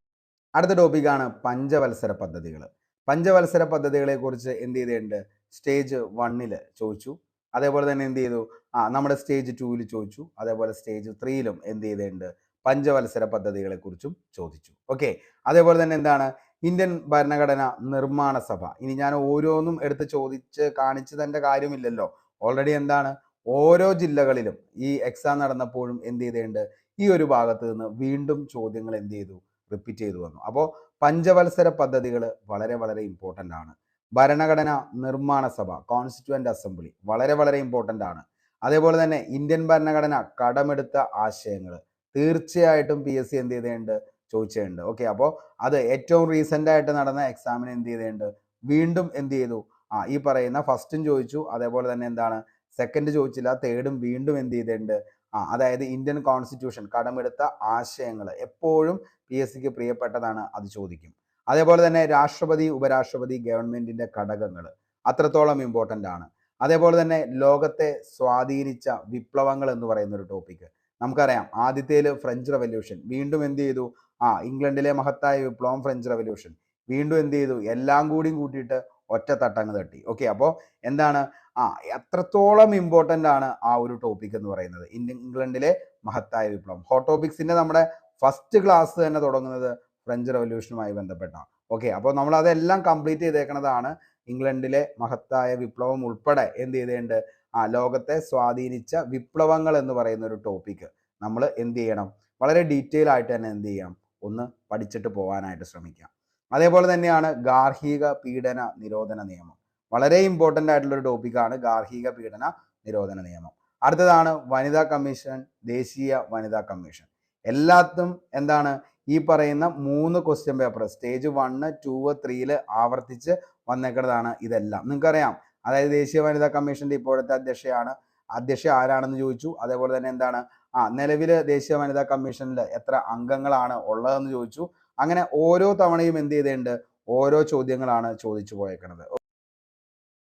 അടുത്ത ടോപ്പിക്കാണ് പഞ്ചവത്സര പദ്ധതികൾ പഞ്ചവത്സര പദ്ധതികളെ കുറിച്ച് എന്ത് ചെയ്തിട്ടുണ്ട്? സ്റ്റേജ് വണ്ണിൽ ചോദിച്ചു. അതേപോലെ തന്നെ എന്ത് ചെയ്തു? ആ നമ്മുടെ സ്റ്റേജ് ടൂവിൽ ചോദിച്ചു. അതേപോലെ സ്റ്റേജ് ത്രീയിലും എന്ത് ചെയ്തിട്ടുണ്ട്? പഞ്ചവത്സര പദ്ധതികളെ കുറിച്ചും ചോദിച്ചു. ഓക്കെ അതേപോലെ തന്നെ എന്താണ്? ഇന്ത്യൻ ഭരണഘടന നിർമ്മാണ സഭ. ഇനി ഞാൻ ഓരോന്നും എടുത്ത് ചോദിച്ച് കാണിച്ചു തന്റെ കാര്യമില്ലല്ലോ. ഓൾറെഡി എന്താണ്? ഓരോ ജില്ലകളിലും ഈ എക്സാം നടന്നപ്പോഴും എന്ത് ചെയ്തിട്ടുണ്ട്? ഈ ഒരു ഭാഗത്ത് നിന്ന് വീണ്ടും ചോദ്യങ്ങൾ എന്ത് ചെയ്തു? റിപ്പീറ്റ് ചെയ്തു വന്നു. അപ്പോൾ പഞ്ചവത്സര പദ്ധതികൾ വളരെ വളരെ ഇമ്പോർട്ടന്റ് ആണ്. ഭരണഘടന നിർമ്മാണ സഭ കോൺസ്റ്റിറ്റ്യൂവന്റ് അസംബ്ലി വളരെ വളരെ ഇമ്പോർട്ടന്റ് ആണ്. അതേപോലെ തന്നെ ഇന്ത്യൻ ഭരണഘടന കടമെടുത്ത ആശയങ്ങൾ. തീർച്ചയായിട്ടും പി എസ് സി എന്ത് ചെയ്തേണ്ട്? ചോദിച്ചിട്ടുണ്ട് ഓക്കെ അപ്പോൾ അത് ഏറ്റവും റീസെന്റ് ആയിട്ട് നടന്ന എക്സാമിന് എന്ത് ചെയ്തേണ്ട്? വീണ്ടും എന്ത് ചെയ്തു? ആ ഈ പറയുന്ന ഫസ്റ്റും ചോദിച്ചു. അതേപോലെ തന്നെ എന്താണ്? സെക്കൻഡ് ചോദിച്ചില്ല. തേർഡും വീണ്ടും എന്ത് ചെയ്തിട്ടുണ്ട് ആ അതായത് ഇന്ത്യൻ കോൺസ്റ്റിറ്റ്യൂഷൻ കടമെടുത്ത ആശയങ്ങൾ എപ്പോഴും പി എസ് സിക്ക് പ്രിയപ്പെട്ടതാണ്. അത് ചോദിക്കും. അതേപോലെ തന്നെ രാഷ്ട്രപതി ഉപരാഷ്ട്രപതി ഗവൺമെന്റിന്റെ ഘടകങ്ങൾ അത്രത്തോളം ഇമ്പോർട്ടന്റ് ആണ്. അതേപോലെ തന്നെ ലോകത്തെ സ്വാധീനിച്ച വിപ്ലവങ്ങൾ എന്ന് പറയുന്ന ഒരു ടോപ്പിക്ക് നമുക്കറിയാം ആദ്യത്തേൽ ഫ്രഞ്ച് റവല്യൂഷൻ വീണ്ടും എന്ത് ചെയ്തു? ആ ഇംഗ്ലണ്ടിലെ മഹത്തായ വിപ്ലവം ഫ്രഞ്ച് റവല്യൂഷൻ വീണ്ടും എന്ത് ചെയ്തു? എല്ലാം കൂടിയും കൂട്ടിയിട്ട് ഒറ്റ തട്ടങ്ങ് തട്ടി. ഓക്കെ അപ്പോൾ എന്താണ്? ആ എത്രത്തോളം ഇമ്പോർട്ടന്റ് ആണ് ആ ഒരു ടോപ്പിക് എന്ന് പറയുന്നത്. ഇംഗ്ലണ്ടിലെ മഹത്തായ വിപ്ലവം. ഹോട്ട് ടോപ്പിക്സിന്റെ നമ്മുടെ ഫസ്റ്റ് ക്ലാസ് തന്നെ തുടങ്ങുന്നത് ഫ്രഞ്ച് റവല്യൂഷനുമായി ബന്ധപ്പെട്ട. ഓക്കെ അപ്പോൾ നമ്മൾ അതെല്ലാം കംപ്ലീറ്റ് ചെയ്തേക്കുന്നതാണ് ഇംഗ്ലണ്ടിലെ മഹത്തായ വിപ്ലവം ഉൾപ്പെടെ എന്ത് ചെയ്തേണ്ട? ആ ലോകത്തെ സ്വാധീനിച്ച വിപ്ലവങ്ങൾ എന്ന് പറയുന്ന ഒരു ടോപ്പിക്ക് നമ്മൾ എന്ത് ചെയ്യണം? വളരെ ഡീറ്റെയിൽ ആയിട്ട് തന്നെ എന്ത് ചെയ്യാം? ഒന്ന് പഠിച്ചിട്ട് പോകാനായിട്ട് ശ്രമിക്കാം. അതേപോലെ തന്നെയാണ് ഗാർഹിക പീഡന നിരോധന നിയമം. വളരെ ഇമ്പോർട്ടന്റ് ആയിട്ടുള്ള ഒരു ടോപ്പിക്കാണ് ഗാർഹിക പീഡന നിരോധന നിയമം. അടുത്തതാണ് വനിതാ കമ്മീഷൻ ദേശീയ വനിതാ കമ്മീഷൻ. എല്ലാത്തും എന്താണ്? ഈ പറയുന്ന മൂന്ന് question paper stage one two ത്രീയിൽ ആവർത്തിച്ച് വന്നേക്കുന്നതാണ് ഇതെല്ലാം. നിങ്ങൾക്കറിയാം അതായത് ദേശീയ വനിതാ കമ്മീഷന്റെ ഇപ്പോഴത്തെ അധ്യക്ഷയാണ്. അധ്യക്ഷ ആരാണെന്ന് ചോദിച്ചു. അതേപോലെ തന്നെ എന്താണ്? ആ നിലവിൽ ദേശീയ വനിതാ കമ്മീഷനിൽ എത്ര അംഗങ്ങളാണ് ഉള്ളതെന്ന് ചോദിച്ചു. അങ്ങനെ ഓരോ തവണയും എന്ത് ചെയ്തിട്ടുണ്ട്? ഓരോ ചോദ്യങ്ങളാണ് ചോദിച്ചു പോയേക്കുന്നത്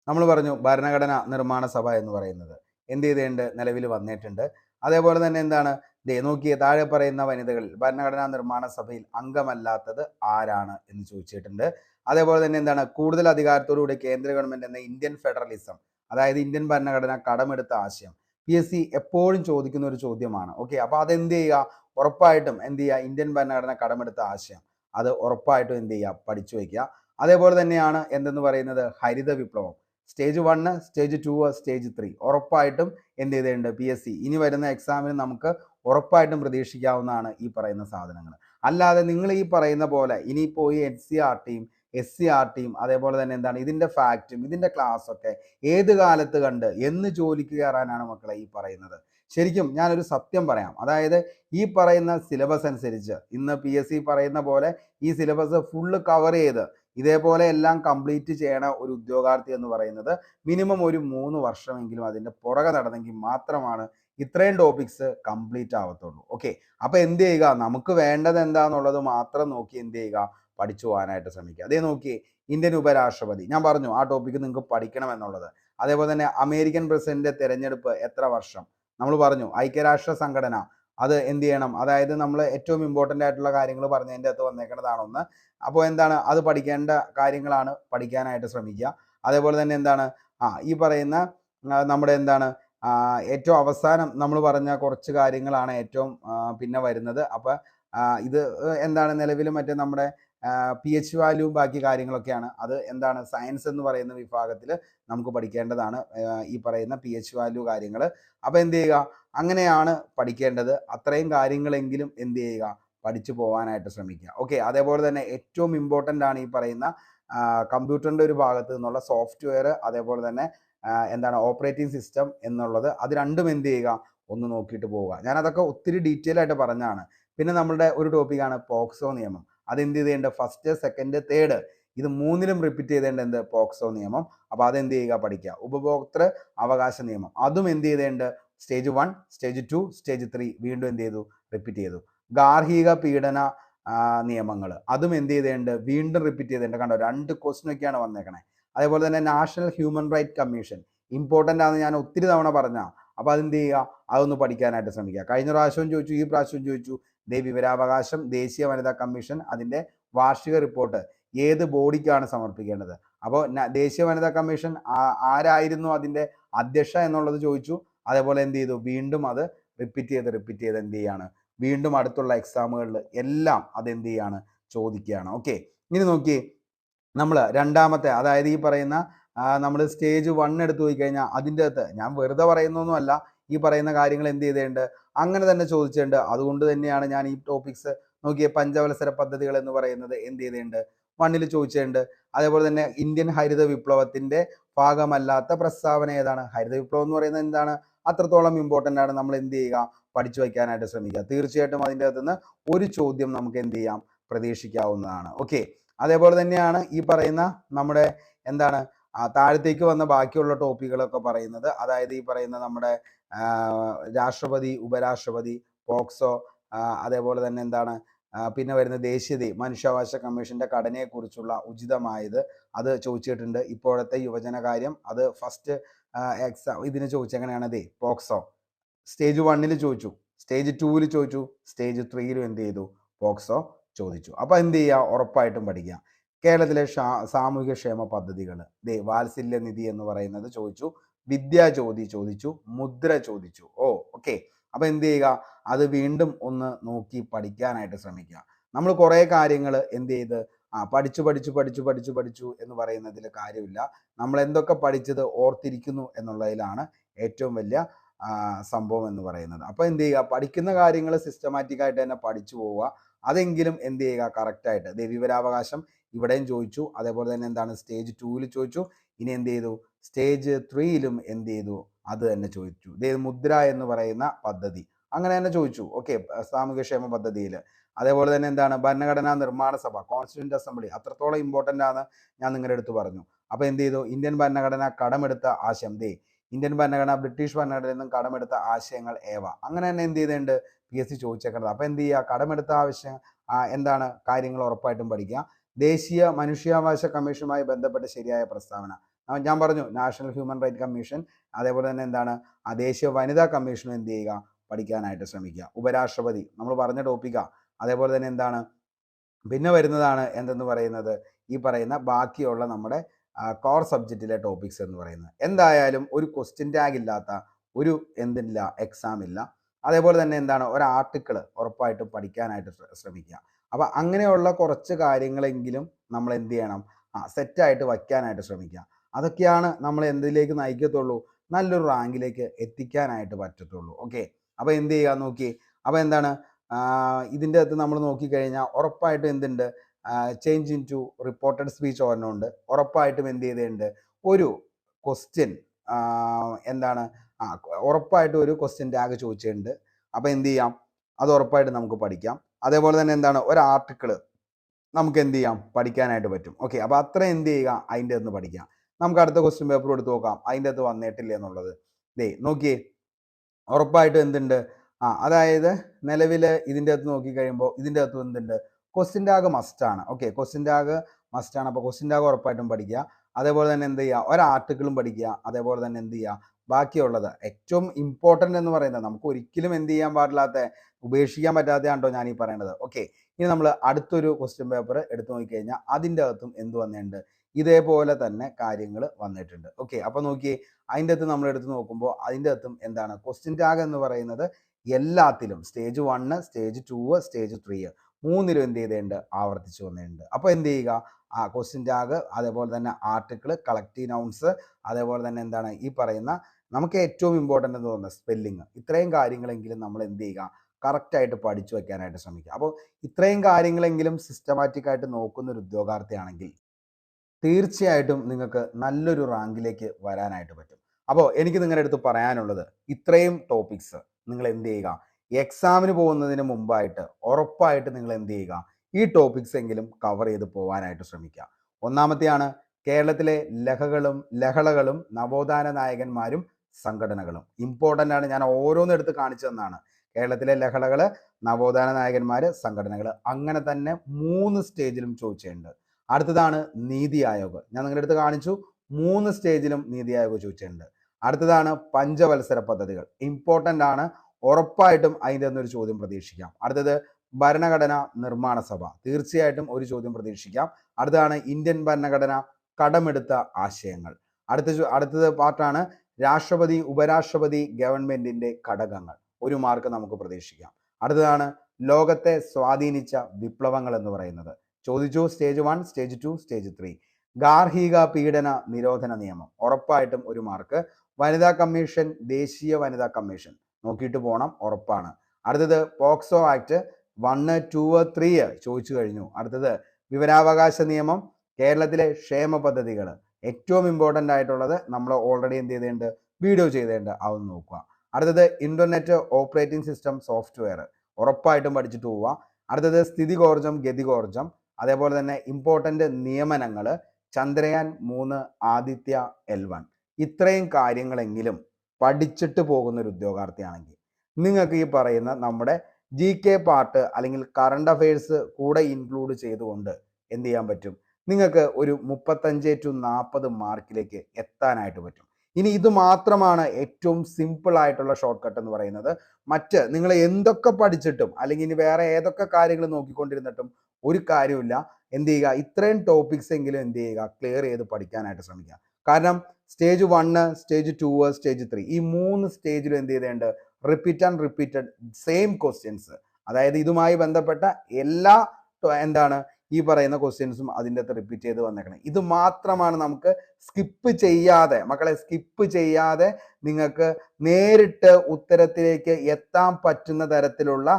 നമ്മൾ പറഞ്ഞു ഭരണഘടന നിർമ്മാണ സഭ എന്ന് പറയുന്നത്. എന്ത് ചെയ്തിട്ടുണ്ട്? നിലവിൽ വന്നിട്ടുണ്ട്. അതേപോലെ തന്നെ എന്താണ്? ദേ നോക്കിയേ താഴെ പറയുന്ന വനിതകൾ ഭരണഘടനാ നിർമ്മാണ സഭയിൽ അംഗമല്ലാത്തത് ആരാണ് എന്ന് ചോദിച്ചിട്ടുണ്ട്. അതേപോലെ തന്നെ എന്താണ് കൂടുതൽ അധികാരത്തോടുകൂടി കേന്ദ്ര ഗവൺമെന്റ് എന്ന ഇന്ത്യൻ ഫെഡറലിസം അതായത് ഇന്ത്യൻ ഭരണഘടന കടമെടുത്ത ആശയം. പി എസ് സി എപ്പോഴും ചോദിക്കുന്ന ഒരു ചോദ്യമാണ്. ഓക്കെ അപ്പൊ അതെന്ത് ചെയ്യുക? ഉറപ്പായിട്ടും എന്ത് ചെയ്യുക? ഇന്ത്യൻ ഭരണഘടന കടമെടുത്ത ആശയം. അത് ഉറപ്പായിട്ടും എന്ത് ചെയ്യുക? പഠിച്ചു വയ്ക്കുക. അതേപോലെ തന്നെയാണ് എന്തെന്ന് പറയുന്നത്? ഹരിത വിപ്ലവം. Stage one stage two stage three ഉറപ്പായിട്ടും എന്ത് ചെയ്തിട്ടുണ്ട്? P S C. ഇനി വരുന്ന എക്സാമിന് നമുക്ക് ഉറപ്പായിട്ടും പ്രതീക്ഷിക്കാവുന്നതാണ് ഈ പറയുന്ന സാധനങ്ങൾ അല്ലാതെ നിങ്ങൾ ഈ പറയുന്ന പോലെ ഇനിയിപ്പോൾ ഈ എച്ച് സി ആർ ടിയും എസ് സി ആർ ടിയും അതേപോലെ തന്നെ എന്താണ് ഇതിന്റെ ഫാക്റ്റും ഇതിന്റെ ക്ലാസ്സൊക്കെ ഏത് കാലത്ത് കണ്ട് എന്ന് ജോലിക്ക് കയറാനാണ് മക്കളെ ഈ പറയുന്നത്. ശരിക്കും ഞാനൊരു സത്യം പറയാം. അതായത് ഈ പറയുന്ന സിലബസ് അനുസരിച്ച് ഇന്ന് പി എസ് സി പറയുന്ന പോലെ ഈ സിലബസ് ഫുള്ള് കവർ ചെയ്ത് ഇതേപോലെ എല്ലാം കംപ്ലീറ്റ് ചെയ്യണ ഒരു ഉദ്യോഗാർത്ഥി എന്ന് പറയുന്നത് മിനിമം ഒരു മൂന്ന് വർഷമെങ്കിലും അതിന്റെ പുറകെ നടന്നെങ്കിൽ മാത്രമാണ് ഇത്രയും ടോപ്പിക്സ് കംപ്ലീറ്റ് ആവത്തുള്ളൂ. ഓക്കെ അപ്പോൾ എന്ത് ചെയ്യുക? നമുക്ക് വേണ്ടത് എന്താണെന്നുള്ളത് മാത്രം നോക്കി എന്ത് ചെയ്യുക? പഠിച്ചു പോകാനായിട്ട് ശ്രമിക്കുക. അതേ നോക്കി ഇന്ത്യൻ ഉപരാഷ്ട്രപതി. ഞാൻ പറഞ്ഞു ആ ടോപ്പിക്ക് നിങ്ങൾക്ക് പഠിക്കണം എന്നുള്ളത് അതേപോലെ തന്നെ അമേരിക്കൻ പ്രസിഡന്റ് തെരഞ്ഞെടുപ്പ് എത്ര വർഷം? നമ്മൾ പറഞ്ഞു ഐക്യരാഷ്ട്ര സംഘടന. അത് എന്ത് ചെയ്യണം? അതായത് നമ്മൾ ഏറ്റവും ഇമ്പോർട്ടന്റ് ആയിട്ടുള്ള കാര്യങ്ങൾ പറഞ്ഞതിന്റെ അകത്ത് വന്നേക്കുന്നതാണ് ഒന്ന് അപ്പോൾ എന്താണ്? അത് പഠിക്കേണ്ട കാര്യങ്ങളാണ് പഠിക്കാനായിട്ട് ശ്രമിക്കുക. അതേപോലെ തന്നെ എന്താണ്? ആ ഈ പറയുന്ന നമ്മുടെ എന്താണ്? ഏറ്റവും അവസാനം നമ്മൾ പറഞ്ഞ കുറച്ച് കാര്യങ്ങളാണ് ഏറ്റവും പിന്നെ വരുന്നത്. അപ്പോൾ ഇത് എന്താണ് നിലവിൽ മറ്റേ നമ്മുടെ പി എച്ച് വാല്യൂവും ബാക്കി കാര്യങ്ങളൊക്കെയാണ്. അത് എന്താണ് സയൻസ് എന്ന് പറയുന്ന വിഭാഗത്തിൽ നമുക്ക് പഠിക്കേണ്ടതാണ് ഈ പറയുന്ന പി എച്ച് വാല്യൂ കാര്യങ്ങൾ അപ്പോൾ എന്ത് ചെയ്യുക? അങ്ങനെയാണ് പഠിക്കേണ്ടത്. അത്രയും കാര്യങ്ങളെങ്കിലും എന്ത് ചെയ്യുക? പഠിച്ചു പോകാനായിട്ട് ശ്രമിക്കുക. ഓക്കെ അതേപോലെ തന്നെ ഏറ്റവും ഇമ്പോർട്ടന്റ് ആണ് ഈ പറയുന്ന കമ്പ്യൂട്ടറിന്റെ ഒരു ഭാഗത്ത് നിന്നുള്ള സോഫ്റ്റ്വെയർ അതേപോലെ തന്നെ എന്താണ് ഓപ്പറേറ്റിംഗ് സിസ്റ്റം എന്നുള്ളത് അത് രണ്ടും എന്ത് ചെയ്യുക? ഒന്ന് നോക്കിയിട്ട് പോവുക. ഞാനതൊക്കെ ഒത്തിരി ഡീറ്റെയിൽ ആയിട്ട് പറഞ്ഞാണ് പിന്നെ നമ്മളുടെ ഒരു ടോപ്പിക്കാണ് പോക്സോ നിയമം. അതെന്ത് ചെയ്തേണ്ടത് ഫസ്റ്റ് സെക്കൻഡ് തേർഡ് ഇത് മൂന്നിലും റിപ്പീറ്റ് ചെയ്തേണ്ട എന്ത്? പോക്സോ നിയമം. അപ്പോൾ അതെന്ത് ചെയ്യുക? പഠിക്കുക. ഉപഭോക്തൃ അവകാശ നിയമം. അതും എന്ത് ചെയ്തേണ്ട? Stage one stage two stage three വീണ്ടും എന്ത് ചെയ്തു? റിപ്പീറ്റ് ചെയ്തു. ഗാർഹിക പീഡന നിയമങ്ങൾ. അതും എന്ത് ചെയ്തേണ്ട? വീണ്ടും റിപ്പീറ്റ് ചെയ്തേണ്ട. കണ്ടോ? രണ്ട് ക്വസ്റ്റ്യൻ ഒക്കെയാണ് വന്നേക്കണേ. അതേപോലെ തന്നെ national human right commission important ആണെന്ന് ഞാൻ ഒത്തിരി തവണ പറഞ്ഞ അപ്പോൾ അതെന്ത് ചെയ്യുക? അതൊന്ന് പഠിക്കാനായിട്ട് ശ്രമിക്കുക. കഴിഞ്ഞ പ്രാവശ്യവും ചോദിച്ചു ഈ പ്രാവശ്യവും ചോദിച്ചു. ദേ വിവരാവകാശം ദേശീയ വനിതാ കമ്മീഷൻ അതിന്റെ വാർഷിക റിപ്പോർട്ട് ഏത് ബോഡിക്കാണ് സമർപ്പിക്കേണ്ടത്? അപ്പോൾ ദേശീയ വനിതാ കമ്മീഷൻ ആരായിരുന്നു അതിന്റെ അധ്യക്ഷ എന്നുള്ളത് ചോദിച്ചു. അതേപോലെ എന്ത് ചെയ്തു? വീണ്ടും അത് റിപ്പീറ്റ് ചെയ്ത് റിപ്പീറ്റ് ചെയ്ത് എന്ത് ചെയ്യാണ് വീണ്ടും അടുത്തുള്ള എക്സാമുകളിൽ എല്ലാം അതെന്ത് ചെയ്യാണ് ചോദിക്കുകയാണ്. ഓക്കെ ഇനി നോക്കി നമ്മൾ രണ്ടാമത്തെ അതായത് ഈ പറയുന്ന നമ്മൾ സ്റ്റേജ് വൺ എടുത്തു പോയി കഴിഞ്ഞാൽ അതിന്റെ അകത്ത് ഞാൻ വെറുതെ പറയുന്നൊന്നുമല്ല ഈ പറയുന്ന കാര്യങ്ങൾ എന്ത് ചെയ്തിട്ടുണ്ട്? അങ്ങനെ തന്നെ ചോദിച്ചിട്ടുണ്ട്. അതുകൊണ്ട് തന്നെയാണ് ഞാൻ ഈ ടോപ്പിക്സ് നോക്കിയ പഞ്ചവത്സര പദ്ധതികൾ എന്ന് പറയുന്നത് എന്ത് ചെയ്തിട്ടുണ്ട്? വണ്ണിൽ ചോദിച്ചിട്ടുണ്ട്. അതേപോലെ തന്നെ ഇന്ത്യൻ ഹരിത വിപ്ലവത്തിന്റെ ഭാഗമല്ലാത്ത പ്രസ്താവന ഏതാണ്? ഹരിത വിപ്ലവം എന്ന് പറയുന്നത് എന്താണ്? അത്രത്തോളം ഇമ്പോർട്ടന്റ് ആണ്. നമ്മൾ എന്ത് ചെയ്യുക? പഠിച്ചു വയ്ക്കാനായിട്ട് ശ്രമിക്കുക. തീർച്ചയായിട്ടും അതിന്റെ അകത്തുനിന്ന് ഒരു ചോദ്യം നമുക്ക് എന്ത് ചെയ്യാം? പ്രതീക്ഷിക്കാവുന്നതാണ്. ഓക്കെ അതേപോലെ തന്നെയാണ് ഈ പറയുന്ന നമ്മുടെ എന്താണ് താഴത്തേക്ക് വന്ന ബാക്കിയുള്ള ടോപ്പിക്കുകളൊക്കെ പറയുന്നത്. അതായത് ഈ പറയുന്ന നമ്മുടെ രാഷ്ട്രപതി ഉപരാഷ്ട്രപതി പോക്സോ അതേപോലെ തന്നെ എന്താണ് പിന്നെ വരുന്ന ദേശീയത മനുഷ്യാവകാശ കമ്മീഷന്റെ ഘടനയെക്കുറിച്ചുള്ള ഉചിതമായത് അത് ചോദിച്ചിട്ടുണ്ട്. ഇപ്പോഴത്തെ യുവജനകാര്യം അത് ഫസ്റ്റ് എക്സാം ഇതിന് ചോദിച്ചെങ്ങനെയാണ് ദേ പോക്സോ. സ്റ്റേജ് വണ്ണിൽ ചോദിച്ചു. സ്റ്റേജ് ടൂവിൽ ചോദിച്ചു. സ്റ്റേജ് ത്രീയിലും എന്ത് ചെയ്തു? പോക്സോ. ചോദിച്ചു. അപ്പോൾ എന്ത് ചെയ്യുക ഉറപ്പായിട്ടും പഠിക്കുക കേരളത്തിലെ സാമൂഹിക ക്ഷേമ പദ്ധതികൾ. ദേ വാത്സല്യ നിധി എന്ന് പറയുന്നത് ചോദിച്ചു. വിദ്യാ ചോദി ചോദിച്ചു. മുദ്ര ചോദിച്ചു. Oh okay. അപ്പൊ എന്ത് ചെയ്യുക? അത് വീണ്ടും ഒന്ന് നോക്കി പഠിക്കാനായിട്ട് ശ്രമിക്കുക. നമ്മൾ കുറേ കാര്യങ്ങൾ എന്ത് ചെയ്ത്? ആ പഠിച്ചു പഠിച്ചു പഠിച്ചു പഠിച്ചു പഠിച്ചു എന്ന് പറയുന്നതിൽ കാര്യമില്ല. നമ്മൾ എന്തൊക്കെ പഠിച്ചത് ഓർത്തിരിക്കുന്നു എന്നുള്ളതിലാണ് ഏറ്റവും വലിയ സംഭവം എന്ന് പറയുന്നത്. അപ്പോൾ എന്ത് ചെയ്യുക? പഠിക്കുന്ന കാര്യങ്ങൾ സിസ്റ്റമാറ്റിക്കായിട്ട് തന്നെ പഠിച്ചു പോവുക. അതെങ്കിലും എന്ത് ചെയ്യുക? കറക്റ്റായിട്ട് വിവരാവകാശം ഇവിടെയും ചോദിച്ചു. അതേപോലെ തന്നെ എന്താണ്? സ്റ്റേജ് ടൂവിൽ ചോദിച്ചു. ഇനി എന്ത് ചെയ്തു? സ്റ്റേജ് ത്രീയിലും എന്ത് ചെയ്തു? അത് തന്നെ ചോദിച്ചു. ദേ മുദ്ര എന്ന് പറയുന്ന പദ്ധതി. അങ്ങനെ തന്നെ ചോദിച്ചു. ഓക്കെ സാമൂഹ്യക്ഷേമ പദ്ധതിയിൽ അതേപോലെ തന്നെ എന്താണ്? ഭരണഘടനാ നിർമ്മാണ സഭ കോൺസ്റ്റിറ്റ്യൂന്റ് അസംബ്ലി അത്രത്തോളം ഇമ്പോർട്ടന്റ് ആണ് ഞാൻ നിങ്ങളുടെ അടുത്ത് പറഞ്ഞു. അപ്പോൾ എന്ത് ചെയ്തു? ഇന്ത്യൻ ഭരണഘടന കടമെടുത്ത ആശയം. ദേ ഇന്ത്യൻ ഭരണഘടന ബ്രിട്ടീഷ് ഭരണഘടനയിൽ നിന്നും കടമെടുത്ത ആശയങ്ങൾ ഏവ? അങ്ങനെ തന്നെ എന്ത് ചെയ്തിട്ടുണ്ട്? പി എസ് സി ചോദിച്ചേക്കുന്നത് അപ്പോൾ എന്ത് ചെയ്യുക? കടമെടുത്ത ആവശ്യം എന്താണ് കാര്യങ്ങൾ ഉറപ്പായിട്ടും പഠിക്കുക. ദേശീയ മനുഷ്യാവകാശ കമ്മീഷനുമായി ബന്ധപ്പെട്ട ശരിയായ പ്രസ്താവന. ഞാൻ പറഞ്ഞു നാഷണൽ ഹ്യൂമൻ റൈറ്റ് കമ്മീഷൻ അതേപോലെ തന്നെ എന്താണ് ആ ദേശീയ വനിതാ കമ്മീഷനും എന്ത് ചെയ്യുക? പഠിക്കാനായിട്ട് ശ്രമിക്കുക. ഉപരാഷ്ട്രപതി നമ്മൾ പറഞ്ഞ ടോപ്പിക്കാ അതേപോലെ തന്നെ എന്താണ് പിന്നെ വരുന്നതാണ് എന്തെന്ന് പറയുന്നത്? ഈ പറയുന്ന ബാക്കിയുള്ള നമ്മുടെ കോർ സബ്ജക്റ്റിലെ ടോപ്പിക്സ് എന്ന് പറയുന്നത്. എന്തായാലും ഒരു ക്വസ്റ്റ്യൻ ടാഗ് ഇല്ലാത്ത ഒരു എന്തില്ല എക്സാം ഇല്ല. അതേപോലെ തന്നെ എന്താണ്? ഒരു ആർട്ടിക്കിൾ ഉറപ്പായിട്ടും പഠിക്കാനായിട്ട് ശ്ര- ശ്രമിക്കുക. അപ്പോൾ അങ്ങനെയുള്ള കുറച്ച് കാര്യങ്ങളെങ്കിലും നമ്മൾ എന്ത് ചെയ്യണം? ആ സെറ്റായിട്ട് വയ്ക്കാനായിട്ട് ശ്രമിക്കുക. അതൊക്കെയാണ് നമ്മൾ എന്തിലേക്ക് നയിക്കത്തുള്ളൂ? നല്ലൊരു റാങ്കിലേക്ക് എത്തിക്കാനായിട്ട് പറ്റത്തുള്ളൂ. ഓക്കെ അപ്പോൾ എന്ത് ചെയ്യുക? നോക്കി. അപ്പോൾ എന്താണ്? ഇതിന്റെ അകത്ത് നമ്മൾ നോക്കിക്കഴിഞ്ഞാൽ ഉറപ്പായിട്ടും എന്തുണ്ട്? Change into reported speech ഓരോണ്ട് ഉറപ്പായിട്ടും എന്ത് ചെയ്തിട്ടുണ്ട്? ഒരു ക്വസ്റ്റ്യൻ എന്താണ്? ആ ഉറപ്പായിട്ടും ഒരു ക്വസ്റ്റ്യൻ ടാഗ് ചോദിച്ചിട്ടുണ്ട്. അപ്പോൾ എന്ത് ചെയ്യാം? അത് ഉറപ്പായിട്ട് നമുക്ക് പഠിക്കാം. അതേപോലെ തന്നെ എന്താണ്? ഒരു ആർട്ടിക്കിൾ നമുക്ക് എന്ത് ചെയ്യാം? പഠിക്കാനായിട്ട് പറ്റും. ഓക്കെ അപ്പോൾ അത്ര എന്ത് ചെയ്യുക? അതിന്റെ ഒന്ന് പഠിക്കാം. നമുക്ക് അടുത്ത ക്വസ്റ്റ്യൻ പേപ്പർ എടുത്ത് നോക്കാം. അതിന്റെ അകത്ത് വന്നിട്ടില്ല എന്നുള്ളത്. ദേ നോക്കിയേ. ഉറപ്പായിട്ടും എന്തുണ്ട്? ആ അതായത് നിലവിൽ ഇതിന്റെ അകത്ത് നോക്കി കഴിയുമ്പോൾ ഇതിന്റെ അകത്ത് എന്തുണ്ട്? ക്വസ്റ്റ്യൻ ടാഗ് മസ്റ്റാണ് ഓക്കെ ക്വസ്റ്റ്യൻ ടാഗ് മസ്റ്റാണ് അപ്പോൾ ക്വസ്റ്റ്യൻ ടാഗ് ഉറപ്പായിട്ടും പഠിക്കുക. അതേപോലെ തന്നെ എന്ത് ചെയ്യുക? ഒരു ആർട്ടിക്കിളും പഠിക്കുക. അതേപോലെ തന്നെ എന്ത് ചെയ്യുക? ബാക്കിയുള്ളത്. ഏറ്റവും ഇമ്പോർട്ടന്റ് എന്ന് പറയുന്നത് നമുക്ക് ഒരിക്കലും എന്ത് ചെയ്യാൻ പാടില്ലാത്ത ഉപേക്ഷിക്കാൻ പറ്റാത്തതാണോ ഞാൻ ഈ പറയുന്നത് ഓക്കെ ഇനി നമ്മൾ അടുത്തൊരു ക്വസ്റ്റ്യൻ പേപ്പർ എടുത്തു നോക്കിക്കഴിഞ്ഞാൽ അതിന്റെ അകത്തും എന്ത് വന്നിട്ടുണ്ട്? ഇതേപോലെ തന്നെ കാര്യങ്ങൾ വന്നിട്ടുണ്ട്. ഓക്കെ അപ്പോൾ നോക്കിയേ അതിന്റെ അകത്ത് നമ്മൾ എടുത്ത് നോക്കുമ്പോൾ അതിന്റെ അകത്തും എന്താണ്? ക്വസ്റ്റ്യൻ ടാഗ് എന്ന് പറയുന്നത് എല്ലാത്തിലും. Stage one stage two stage three മൂന്നിലും എന്ത് ചെയ്തിട്ടുണ്ട്? ആവർത്തിച്ചു വന്നിട്ടുണ്ട്. അപ്പോൾ എന്ത് ചെയ്യുക? ആ ക്വസ്റ്റ്യൻ ടാഗ് അതേപോലെ തന്നെ ആർട്ടിക്കിൾ കളക്റ്റീവ് നൗൺസ് അതേപോലെ തന്നെ എന്താണ്? ഈ പറയുന്ന നമുക്ക് ഏറ്റവും ഇമ്പോർട്ടന്റ് എന്ന് തോന്നുന്നത് സ്പെല്ലിങ് ഇത്രയും കാര്യങ്ങളെങ്കിലും നമ്മൾ എന്ത് ചെയ്യുക? കറക്റ്റായിട്ട് പഠിച്ചു വെക്കാനായിട്ട് ശ്രമിക്കുക. അപ്പോൾ ഇത്രയും കാര്യങ്ങളെങ്കിലും സിസ്റ്റമാറ്റിക് ആയിട്ട് നോക്കുന്ന ഒരു ഉദ്യോഗാർത്ഥിയാണെങ്കിൽ തീർച്ചയായിട്ടും നിങ്ങൾക്ക് നല്ലൊരു റാങ്കിലേക്ക് വരാനായിട്ട് പറ്റും. അപ്പോൾ എനിക്ക് നിങ്ങളുടെ അടുത്ത് പറയാനുള്ളത് ഇത്രയും ടോപ്പിക്സ് നിങ്ങൾ എന്ത് ചെയ്യുക? എക്സാമിന് പോകുന്നതിന് മുമ്പായിട്ട് ഉറപ്പായിട്ട് നിങ്ങൾ എന്ത് ചെയ്യുക? ഈ ടോപ്പിക്സ് എങ്കിലും കവർ ചെയ്ത് പോകാനായിട്ട് ശ്രമിക്കുക. ഒന്നാമത്തെയാണ് കേരളത്തിലെ ലഹകളും ലഹളകളും നവോത്ഥാന നായകന്മാരും സംഘടനകളും. ഇമ്പോർട്ടന്റ് ആണ്. ഞാൻ ഓരോന്നും എടുത്ത് കാണിച്ചു തന്നാണ്. കേരളത്തിലെ ലഹളകൾ നവോത്ഥാന നായകന്മാർ സംഘടനകൾ അങ്ങനെ തന്നെ മൂന്ന് സ്റ്റേജിലും ചോദിച്ചിട്ടുണ്ട് അടുത്തതാണ് നീതി ആയോഗ്. ഞാൻ നിങ്ങളുടെ അടുത്ത് കാണിച്ചു. മൂന്ന് സ്റ്റേജിലും നീതി ആയോഗ് ചോദിച്ചിട്ടുണ്ട് അടുത്തതാണ് പഞ്ചവത്സര പദ്ധതികൾ. ഇമ്പോർട്ടന്റ് ആണ്. ഉറപ്പായിട്ടും അതിന്റെ ഒന്നൊരു ചോദ്യം പ്രതീക്ഷിക്കാം. അടുത്തത് ഭരണഘടന നിർമ്മാണ സഭ. തീർച്ചയായിട്ടും ഒരു ചോദ്യം പ്രതീക്ഷിക്കാം. അടുത്താണ് ഇന്ത്യൻ ഭരണഘടന കടമെടുത്ത ആശയങ്ങൾ. അടുത്ത അടുത്തത് പാർട്ടാണ് രാഷ്ട്രപതി ഉപരാഷ്ട്രപതി ഗവൺമെന്റിന്റെ ഘടകങ്ങൾ. ഒരു മാർക്ക് നമുക്ക് പ്രതീക്ഷിക്കാം. അടുത്തതാണ് ലോകത്തെ സ്വാധീനിച്ച വിപ്ലവങ്ങൾ എന്ന് പറയുന്നത്. ചോദിച്ചു stage one stage two stage three ഗാർഹിക പീഡന നിരോധന നിയമം. ഉറപ്പായിട്ടും ഒരു മാർക്ക്. വനിതാ കമ്മീഷൻ ദേശീയ വനിതാ കമ്മീഷൻ. നോക്കിയിട്ട് പോകണം ഉറപ്പാണ്. അടുത്തത് POCSO act one two three ചോദിച്ചു കഴിഞ്ഞു. അടുത്തത് വിവരാവകാശ നിയമം കേരളത്തിലെ ക്ഷേമ പദ്ധതികൾ. ഏറ്റവും ഇമ്പോർട്ടന്റ് ആയിട്ടുള്ളത് നമ്മൾ ഓൾറെഡി എന്ത് ചെയ്തിട്ടുണ്ട്? വീഡിയോ ചെയ്തിട്ടുണ്ട്. അതൊന്ന് നോക്കുക. അടുത്തത് ഇന്റർനെറ്റ് ഓപ്പറേറ്റിംഗ് സിസ്റ്റം സോഫ്റ്റ്വെയർ ഉറപ്പായിട്ടും പഠിച്ചിട്ട് പോവുക. അടുത്തത് സ്ഥിതി ഗോർജം ഗതി ഗതികോർജം. അതേപോലെ തന്നെ ഇമ്പോർട്ടന്റ് നിയമനങ്ങൾ ചന്ദ്രയാൻ മൂന്ന് ആദിത്യ എൽ വൺ. ഇത്രയും കാര്യങ്ങളെങ്കിലും പഠിച്ചിട്ട് പോകുന്ന ഒരു ഉദ്യോഗാർത്ഥിയാണെങ്കിൽ. നിങ്ങൾക്ക് ഈ പറയുന്ന നമ്മുടെ ജി കെ പാർട്ട് അല്ലെങ്കിൽ കറണ്ട് അഫയേഴ്സ് കൂടെ ഇൻക്ലൂഡ് ചെയ്തുകൊണ്ട് എന്ത് ചെയ്യാൻ പറ്റും? നിങ്ങൾക്ക് ഒരു മുപ്പത്തഞ്ച് ടു നാൽപ്പത് മാർക്കിലേക്ക് എത്താനായിട്ട് പറ്റും. ഇനി ഇത് മാത്രമാണ് ഏറ്റവും സിമ്പിൾ ആയിട്ടുള്ള ഷോർട്ട് കട്ട് എന്ന് പറയുന്നത്. മറ്റ് നിങ്ങൾ എന്തൊക്കെ പഠിച്ചിട്ടും അല്ലെങ്കിൽ ഇനി വേറെ ഏതൊക്കെ കാര്യങ്ങൾ നോക്കിക്കൊണ്ടിരുന്നിട്ടും ഒരു കാര്യമില്ല എന്ത് ചെയ്യുക? ഇത്രയും ടോപ്പിക്സ് എങ്കിലും എന്ത് ചെയ്യുക? ക്ലിയർ ചെയ്ത് പഠിക്കാനായിട്ട് ശ്രമിക്കുക. കാരണം stage one stage two stage three. ഈ മൂന്ന് സ്റ്റേജിലും എന്ത് ചെയ്തേണ്ട? Repeat and repeated same questions അതായത് ഇതുമായി ബന്ധപ്പെട്ട എല്ലാ എന്താണ്? ഈ പറയുന്ന ക്വസ്റ്റ്യൻസും അതിന്റെ അകത്ത് റിപ്പീറ്റ് ചെയ്ത് വന്നേക്കണം. ഇത് മാത്രമാണ് നമുക്ക് സ്കിപ്പ് ചെയ്യാതെ മക്കളെ സ്കിപ്പ് ചെയ്യാതെ നിങ്ങൾക്ക് നേരിട്ട് ഉത്തരത്തിലേക്ക് എത്താൻ പറ്റുന്ന തരത്തിലുള്ള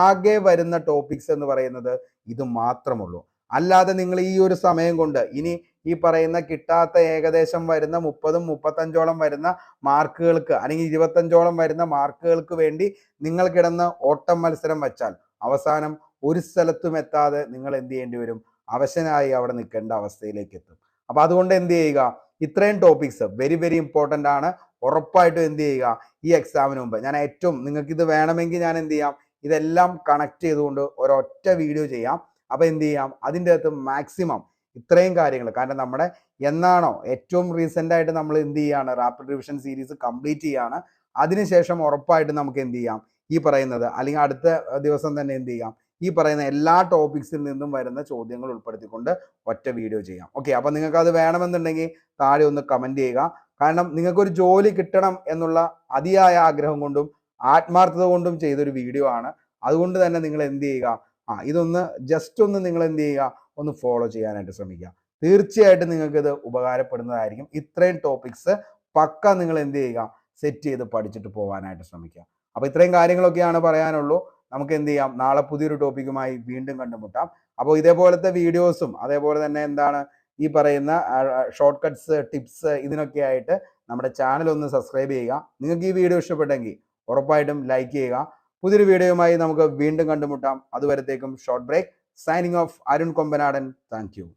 ആകെ വരുന്ന ടോപ്പിക്സ് എന്ന് പറയുന്നത് ഇത് മാത്രമുള്ളൂ. അല്ലാതെ നിങ്ങൾ ഈ ഒരു സമയം കൊണ്ട് ഇനി ഈ പറയുന്ന കിട്ടാത്ത ഏകദേശം വരുന്ന മുപ്പതും മുപ്പത്തഞ്ചോളം വരുന്ന മാർക്കുകൾക്ക് അല്ലെങ്കിൽ ഇരുപത്തഞ്ചോളം വരുന്ന മാർക്കുകൾക്ക് വേണ്ടി നിങ്ങൾ കിടന്ന് ഓട്ടം മത്സരം വച്ചാൽ അവസാനം ഒരു സ്ഥലത്തും എത്താതെ നിങ്ങൾ എന്ത് ചെയ്യേണ്ടി വരും? അവശനായി അവിടെ നിൽക്കേണ്ട അവസ്ഥയിലേക്ക് എത്തും. അപ്പൊ അതുകൊണ്ട് എന്ത് ചെയ്യുക? ഇത്രയും ടോപ്പിക്സ് വെരി വെരി ഇമ്പോർട്ടന്റ് ആണ്. ഉറപ്പായിട്ടും എന്ത് ചെയ്യുക? ഈ എക്സാമിന് മുമ്പ് ഞാൻ ഏറ്റവും നിങ്ങൾക്ക് ഇത് വേണമെങ്കിൽ ഞാൻ എന്ത് ചെയ്യാം? ഇതെല്ലാം കണക്ട് ചെയ്തുകൊണ്ട് ഒരൊറ്റ വീഡിയോ ചെയ്യാം. അപ്പൊ എന്ത് ചെയ്യാം? അതിന്റെ അകത്ത് മാക്സിമം ഇത്രയും കാര്യങ്ങൾ കാരണം നമ്മുടെ എന്നാണോ ഏറ്റവും റീസെന്റ് ആയിട്ട് നമ്മൾ എന്ത് ചെയ്യുകയാണ് റാപ്പിഡ് റിവിഷൻ സീരീസ് കംപ്ലീറ്റ് ചെയ്യുകയാണ് അതിനുശേഷം ഉറപ്പായിട്ട് നമുക്ക് എന്ത് ചെയ്യാം? ഈ പറയുന്നത് അല്ലെങ്കിൽ അടുത്ത ദിവസം തന്നെ എന്ത് ചെയ്യാം? ഈ പറയുന്ന എല്ലാ ടോപ്പിക്സിൽ നിന്നും വരുന്ന ചോദ്യങ്ങൾ ഉൾപ്പെടുത്തിക്കൊണ്ട് ഒറ്റ വീഡിയോ ചെയ്യാം. ഓക്കെ അപ്പോൾ നിങ്ങൾക്ക് അത് വേണമെന്നുണ്ടെങ്കിൽ താഴെ ഒന്ന് കമന്റ് ചെയ്യുക. കാരണം നിങ്ങൾക്കൊരു ജോലി കിട്ടണം എന്നുള്ള അതിയായ ആഗ്രഹം കൊണ്ടും ആത്മാർത്ഥത കൊണ്ടും ചെയ്തൊരു വീഡിയോ ആണ്. അതുകൊണ്ട് തന്നെ നിങ്ങൾ എന്ത് ചെയ്യുക? ആ ഇതൊന്ന് ജസ്റ്റ് ഒന്ന് നിങ്ങൾ എന്ത് ചെയ്യുക? ഒന്ന് ഫോളോ ചെയ്യാനായിട്ട് ശ്രമിക്കുക. തീർച്ചയായിട്ടും നിങ്ങൾക്ക് ഇത് ഉപകാരപ്പെടുന്നതായിരിക്കും. ഇത്രയും ടോപ്പിക്സ് പക്ക നിങ്ങൾ എന്ത് ചെയ്യുക? സെറ്റ് ചെയ്ത് പഠിച്ചിട്ട് പോകാനായിട്ട് ശ്രമിക്കുക. അപ്പോൾ ഇത്രയും കാര്യങ്ങളൊക്കെയാണ് പറയാനുള്ളൂ. നമുക്ക് എന്ത് ചെയ്യാം? നാളെ പുതിയൊരു ടോപ്പിക്കുമായി വീണ്ടും കണ്ടുമുട്ടാം. അപ്പോൾ ഇതേപോലത്തെ വീഡിയോസും അതേപോലെ തന്നെ എന്താണ് ഈ പറയുന്ന ഷോർട്ട് കട്ട്സ് ടിപ്സ് ഇതിനൊക്കെ ആയിട്ട് നമ്മുടെ ചാനൽ ഒന്ന് സബ്സ്ക്രൈബ് ചെയ്യുക. നിങ്ങൾക്ക് ഈ വീഡിയോ ഇഷ്ടപ്പെട്ടെങ്കിൽ ഉറപ്പായിട്ടും ലൈക്ക് ചെയ്യുക. പുതിയൊരു വീഡിയോയുമായി നമുക്ക് വീണ്ടും കണ്ടുമുട്ടാം. അതുവരത്തേക്കും short break Signing off, Arun Kombanadan. Thank you.